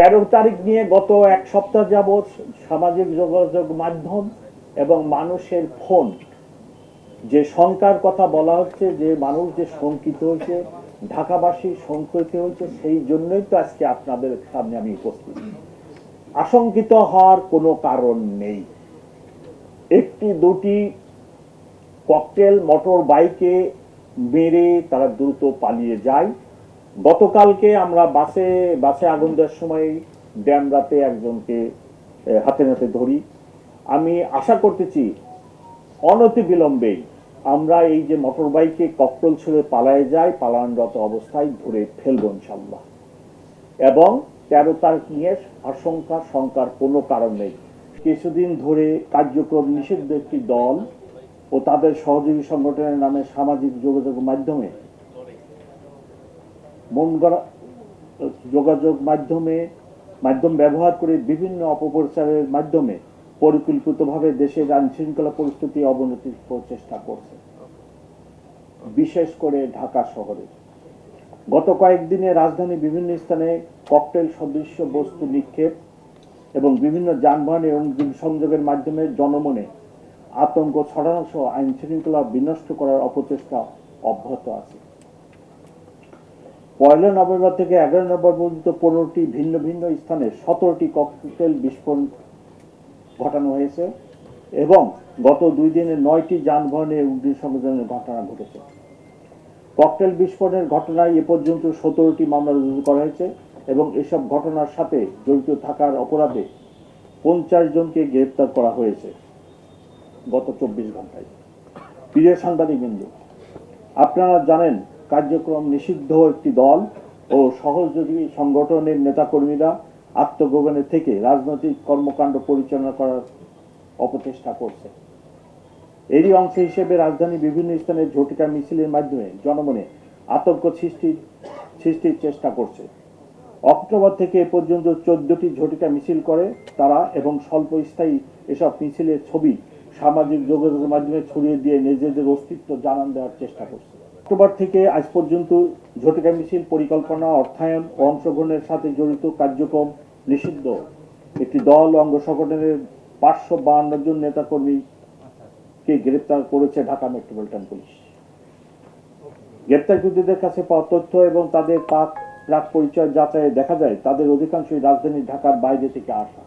তেরো তারিখ নিয়ে গত এক সপ্তাহ যাবৎ সামাজিক যোগাযোগ মাধ্যম এবং মানুষের ফোন, যে শঙ্কার কথা বলা হচ্ছে, যে মানুষ যে শঙ্কিত হয়েছে, ঢাকাবাসী শঙ্কিত হয়েছে, সেই জন্যই তো আজকে আপনাদের সামনে আমি উপস্থিত। আশঙ্কিত হওয়ার কোনো কারণ নেই। একটি, দুটি ককটেল মোটর বাইকে মেরে তারা দ্রুত পালিয়ে যায়। গতকালকে আমরা বাসে বাসে আগুন দেওয়ার সময় ড্যাম রাতে একজনকে হাতে নাতে ধরি। আমি আশা করতেছি অনতি বিলম্বেই আমরা এই যে মোটর বাইকে ককটেল ছেড়ে পালায় যাই পালানরত অবস্থায় ধরে ফেলব ইনশাল্লাহ এবং তেরো তারিখ নিয়ে আশঙ্কা, শঙ্কার কোনো কারণ নেই। কিছুদিন ধরে কার্যক্রম নিষিদ্ধ একটি দল ও তাদের সহযোগী সংগঠনের নামে সামাজিক যোগাযোগ মাধ্যমে মন গড়া, যোগাযোগ মাধ্যমে, মাধ্যম ব্যবহার করে বিভিন্ন অপপ্রচারের মাধ্যমে পরিকল্পিতভাবে দেশের আইন শৃঙ্খলা পরিস্থিতি অবনতির প্রচেষ্টা করছে। বিশেষ করে ঢাকা শহরে। গত কয়েকদিনে রাজধানী বিভিন্ন স্থানে ককটেল সদৃশ্য বস্তু নিক্ষেপ এবং বিভিন্ন যানবাহনে এবং সংযোগের মাধ্যমে জনমনে আতঙ্ক ছড়ানো সহ আইন শৃঙ্খলা বিনষ্ট করার অপচেষ্টা অব্যাহত আছে। পয়লা নভেম্বর থেকে এগারো নভেম্বর পর্যন্ত পনেরোটি ভিন্ন ভিন্ন স্থানে সতেরোটি ককটেল বিস্ফোরণ ঘটানো হয়েছে এবং গত দুই দিনে নয়টি যানবাহনে অগ্নি সংযোগের ঘটনা ঘটেছে। ককটেল বিস্ফোরণের ঘটনায় এ পর্যন্ত সতেরোটি মামলা রুজু করা হয়েছে এবং এসব ঘটনার সাথে জড়িত থাকার অপরাধে পঞ্চাশ জনকে গ্রেপ্তার করা হয়েছে গত চব্বিশ ঘন্টায়। প্রিয় সাংবাদিক বিন্দু আপনারা জানেন কার্যক্রম নিষিদ্ধ একটি দল ও সহযোগী সংগঠনের নেতাকর্মীরা আত্মগোপনে থেকে রাজনৈতিক কর্মকাণ্ড পরিচালনা করার অপচেষ্টা করছে। এরই অংশ হিসেবে রাজধানী বিভিন্ন স্থানে ঝটিকা মিছিলের মাধ্যমে জনমনে আতঙ্ক সৃষ্টি, সৃষ্টির চেষ্টা করছে। অক্টোবর থেকে এ পর্যন্ত চোদ্দটি ঝটিকা মিছিল করে তারা এবং স্বল্পস্থায়ী এসব মিছিলের ছবি সামাজিক যোগাযোগের মাধ্যমে ছড়িয়ে দিয়ে নিজেদের অস্তিত্ব জানান দেওয়ার চেষ্টা করছে। অক্টোবর থেকে আজ পর্যন্ত ঝটিকা মিছিল, পরিকল্পনা, অর্থায়ন ও অংশগ্রহণের সাথে জড়িত কার্যক্রম নিষিদ্ধ। একটি দল অঙ্গ সংগঠনের পাঁচশো বাহান্ন জন নেতাকর্মীকে গ্রেপ্তার করেছে ঢাকা মেট্রোপলিটন পুলিশ। গ্রেপ্তারকৃতদের কাছে পাওয়া তথ্য এবং তাদের পাক প্রাক পরিচয় যাচাইয়ে দেখা যায়, তাদের অধিকাংশই রাজধানী ঢাকার বাইরে থেকে আসা।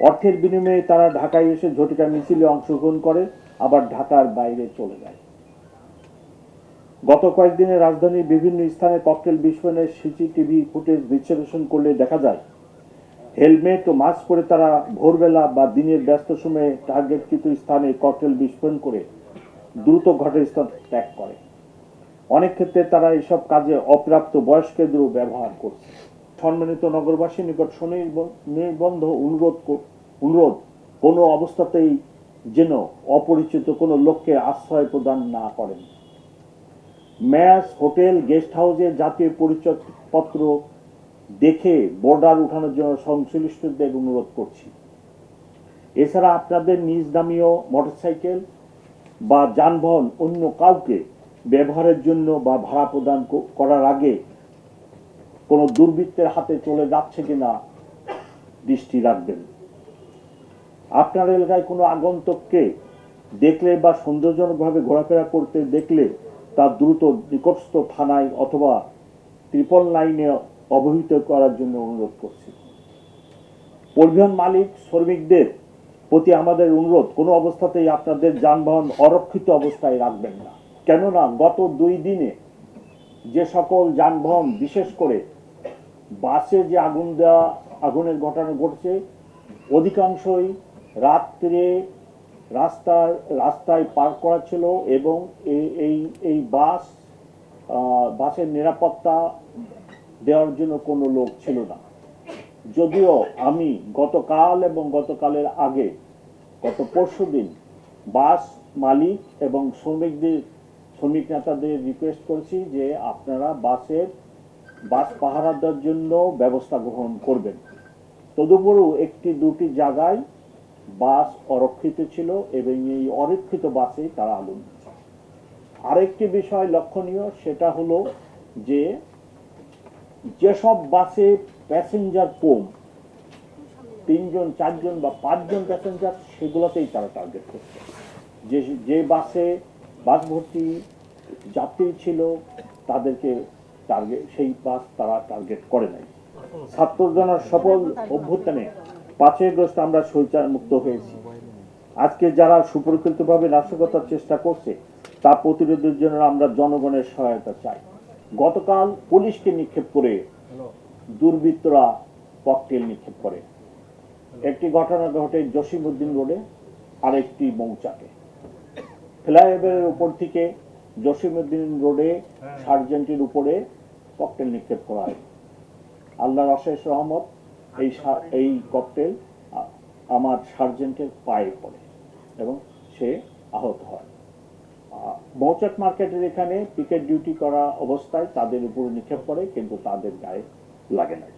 অর্থের বিনিময়ে তারা ঢাকায় এসে ঝটিকা মিছিলে অংশগ্রহণ করে, আবার ঢাকার বাইরে চলে যায়। গত কয়েকদিনে রাজধানীর বিভিন্ন স্থানে ককটেল বিস্ফোরণের সিসিটিভি ফুটেজ বিশ্লেষণ করলে দেখা যায়, হেলমেট ও মাস্ক পরে তারা ভোরবেলা বা দিনের ব্যস্ত সময়ে টার্গেটকৃত স্থানে ককটেল বিস্ফোরণ করে দ্রুত ঘটনাস্থল ত্যাগ করে। অনেক ক্ষেত্রে তারা এসব কাজে অপ্রাপ্ত বয়স্কদেরও ব্যবহার করছে। সম্মানিত নগরবাসী, নিকট নির্বন্ধ অনুরোধ অনুরোধ, কোনো অবস্থাতেই যেন অপরিচিত কোনো লোককে আশ্রয় প্রদান না করেন। ম্যাচ হোটেল, গেস্ট হাউসে জাতীয় পরিচয়পত্র দেখে বর্ডার উঠানোর জন্য সংশ্লিষ্টদের অনুরোধ করছি। এছাড়া আপনাদের নিজ দামীয় মোটরসাইকেল বা যানবাহন অন্য কাউকে ব্যবহারের জন্য বা ভাড়া প্রদান করার আগে কোনো দুর্বৃত্তের হাতে চলে যাচ্ছে কিনা দৃষ্টি রাখবেন। আপনার এলাকায় কোনো আগন্তককে দেখলে বা সৌন্দর্যজনকভাবে ঘোরাফেরা করতে দেখলে তা দ্রুত নিকটস্থ থানায় অথবা ট্রিপল লাইনে অবহিত করার জন্য অনুরোধ করছি। পরিবহন মালিক, শ্রমিকদের প্রতি আমাদের অনুরোধ, কোনো অবস্থাতেই আপনাদের যানবাহন অরক্ষিত অবস্থায় রাখবেন না। কেননা গত দুই দিনে যে সকল যানবাহন, বিশেষ করে বাসে যে আগুন দেওয়া, আগুনের ঘটনা ঘটছে, অধিকাংশই রাত্রে রাস্তার রাস্তায় পার্ক করা ছিল এবং এই এই বাস বাসের নিরাপত্তা দেওয়ার জন্য কোনো লোক ছিল না। যদিও আমি গতকাল এবং গতকালের আগে, গত পরশু দিন বাস মালিক এবং শ্রমিকদের, শ্রমিক নেতাদের রিকোয়েস্ট করেছি যে আপনারা বাসের, বাস পাহারা দেওয়ার জন্য ব্যবস্থা গ্রহণ করবেন। তদুপরিও একটি দুটি জায়গায় বাস অরক্ষিত ছিল এবং এই অরক্ষিত বাসে তারা দিচ্ছে আরেকটি বিষয় লক্ষণীয়, সেটা হলো যে যেসব বাসে প্যাসেঞ্জার কম, তিনজন, চারজন বা পাঁচজন প্যাসেঞ্জার, সেগুলোতেই তারা টার্গেট করছে। যে যে বাসে বাস ভর্তি যাত্রী ছিল, তাদেরকে টার্গেট সেই বাস তারা টার্গেট করে নাই। ছাত্রজনের সফল অভ্যুত্থানে পাঁচই আগস্ট আমরা শৌচার মুক্ত হয়েছি। আজকে যারা সুপরিকল্পিতভাবে নাশকতার চেষ্টা করছে, তা প্রতিরোধের জন্য আমরা জনগণের সহায়তা চাই। গতকাল পুলিশকে নিক্ষেপ করে দুর্বৃত্তরা ককটেল নিক্ষেপ করে। একটি ঘটনা ঘটে জসিমউদ্দিন রোডে আর একটি মৌচাকে। ফ্লাইওভারের উপর থেকে জসিমউদ্দিন রোডে সার্জেন্টের উপরে ককটেল নিক্ষেপ করা হয়। আল্লাহর অশেষ রহমত এই এই ককটেল আমার সার্জেন্টের পায়ে পড়ে এবং সে আহত হয়। মৌচাক মার্কেটের এখানে পিকেট ডিউটি করা অবস্থায় তাদের উপর নিক্ষেপ করে, কিন্তু তাদের গায়ে লাগে নাই